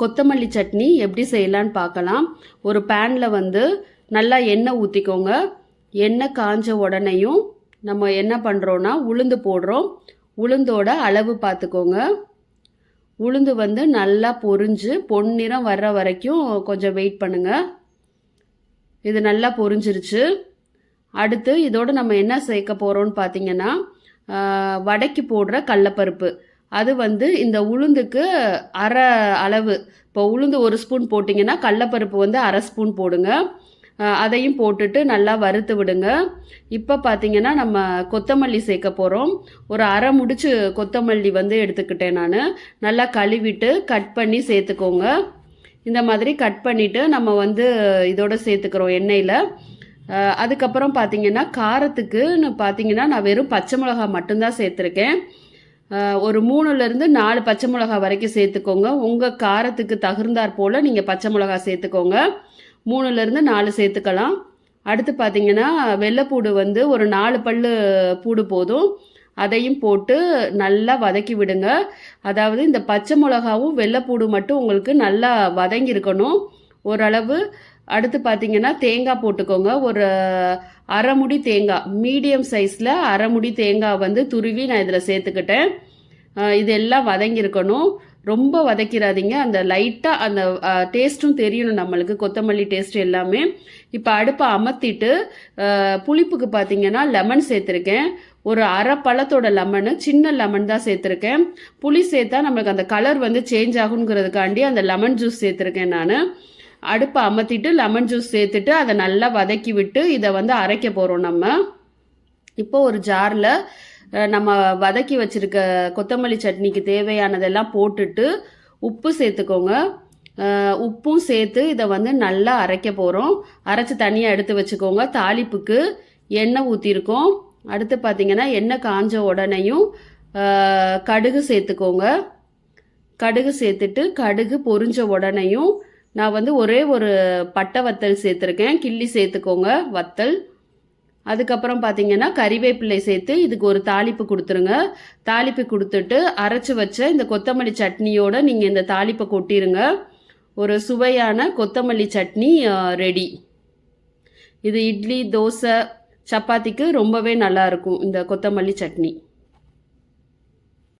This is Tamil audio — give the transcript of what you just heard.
கொத்தமல்லி சட்னி எப்படி செய்யலான்னு பார்க்கலாம். ஒரு பேனில் வந்து நல்லா எண்ணெய் ஊற்றிக்கோங்க எண்ணெய் காஞ்ச உடனேயும் நம்ம என்ன பண்ணுறோன்னா உளுந்து போடுறோம். உளுந்தோட அளவு பார்த்துக்கோங்க. உளுந்து வந்து நல்லா பொரிஞ்சு பொன்னிறம் வர்ற வரைக்கும் கொஞ்சம் வெயிட் பண்ணுங்கள் இது நல்லா பொரிஞ்சிருச்சு. அடுத்து இதோடு நம்ம என்ன சேர்க்க போகிறோம்னு பார்த்தீங்கன்னா வடைக்கு போடுற கடலப்பருப்பு. அது வந்து இந்த உளுந்துக்கு அரை அளவு. இப்போ உளுந்து ஒரு ஸ்பூன் போட்டிங்கன்னா கடலப்பருப்பு வந்து அரை ஸ்பூன் போடுங்க. அதையும் போட்டுட்டு நல்லா வறுத்து விடுங்க. இப்போ பார்த்தீங்கன்னா நம்ம கொத்தமல்லி சேர்க்க போகிறோம் ஒரு அரை முடிச்சு கொத்தமல்லி வந்து எடுத்துக்கிட்டேன் நான். நல்லா கழுவிட்டு கட் பண்ணி சேர்த்துக்கோங்க. இந்த மாதிரி கட் பண்ணிவிட்டு நம்ம வந்து இதோட சேர்த்துக்கிறோம் எண்ணெயில். அதுக்கப்புறம் பார்த்தீங்கன்னா காரத்துக்குன்னு பார்த்தீங்கன்னா நான் வெறும் பச்சை மிளகாய் மட்டும்தான் சேர்த்துருக்கேன். ஒரு மூணுலேருந்து நாலு பச்சை மிளகாய் வரைக்கும் சேர்த்துக்கோங்க. உங்கள் காரத்துக்கு தகுந்தாற் போல் நீங்கள் பச்சை மிளகாய் சேர்த்துக்கோங்க. மூணுலேருந்து நாலு சேர்த்துக்கலாம். அடுத்து பார்த்தீங்கன்னா வெள்ளைப்பூடு வந்து ஒரு நாலு பல்லு பூடு போதும். அதையும் போட்டு நல்லா வதக்கி விடுங்க. அதாவது இந்த பச்சை மிளகாவும் வெள்ளைப்பூடு மட்டும் உங்களுக்கு நல்லா வதங்கி இருக்கணும். ஓரளவு அடுத்து பார்த்தீங்கன்னா தேங்காய் போட்டுக்கோங்க. ஒரு அரை முடி தேங்காய் மீடியம் சைஸில் அரை முடி தேங்காய் வந்து துருவி நான் இதில் சேர்த்துக்கிட்டேன். இது எல்லாம் வதங்கியிருக்கணும். ரொம்ப வதக்கிறாதீங்க. அந்த லைட்டாக அந்த டேஸ்ட்டும் தெரியணும் நம்மளுக்கு. கொத்தமல்லி டேஸ்ட் எல்லாமே. இப்போ அடுப்பை அமர்த்திட்டு புளிப்புக்கு பார்த்தீங்கன்னா லெமன் சேர்த்துருக்கேன். ஒரு அரை பழத்தோட லெமனு சின்ன லெமன் தான் சேர்த்துருக்கேன். புளி சேர்த்தா நம்மளுக்கு அந்த கலர் வந்து சேஞ்ச் ஆகுங்கிறதுக்காண்டி அந்த லெமன் ஜூஸ் சேர்த்துருக்கேன் நான். அடுப்பை அமர்த்திட்டு லெமன் ஜூஸ் சேர்த்துட்டு அதை நல்லா வதக்கி விட்டு இதை வந்து அரைக்க போகிறோம் நம்ம. இப்போ ஒரு ஜாரில் நம்ம வதக்கி வச்சுருக்க கொத்தமல்லி சட்னிக்கு தேவையானதெல்லாம் போட்டுட்டு உப்பு சேர்த்துக்கோங்க. உப்பும் சேர்த்து இதை வந்து நல்லா அரைக்க போகிறோம் அரைச்சி தனியாக எடுத்து வச்சுக்கோங்க. தாளிப்புக்கு எண்ணெய் ஊற்றிருக்கோம் அடுத்து பார்த்தீங்கன்னா எண்ணெய் காஞ்ச உடனேயும் கடுகு சேர்த்துக்கோங்க. கடுகு சேர்த்துட்டு கடுகு பொரிஞ்ச உடனேயும் நான் வந்து ஒரே ஒரு பட்டை வத்தல் சேர்த்துருக்கேன். கிள்ளி சேர்த்துக்கோங்க வத்தல். அதுக்கப்புறம் பார்த்தீங்கன்னா கறிவேப்பிலை சேர்த்து இதுக்கு ஒரு தாளிப்பு கொடுத்துருங்க. தாளிப்பு கொடுத்துட்டு அரைச்சி வச்ச இந்த கொத்தமல்லி சட்னியோடு நீங்கள் இந்த தாளிப்பை கொட்டிடுங்க ஒரு சுவையான கொத்தமல்லி சட்னி ரெடி. இது இட்லி தோசை சப்பாத்திக்கு ரொம்பவே நல்லா இருக்கும் இந்த கொத்தமல்லி சட்னி.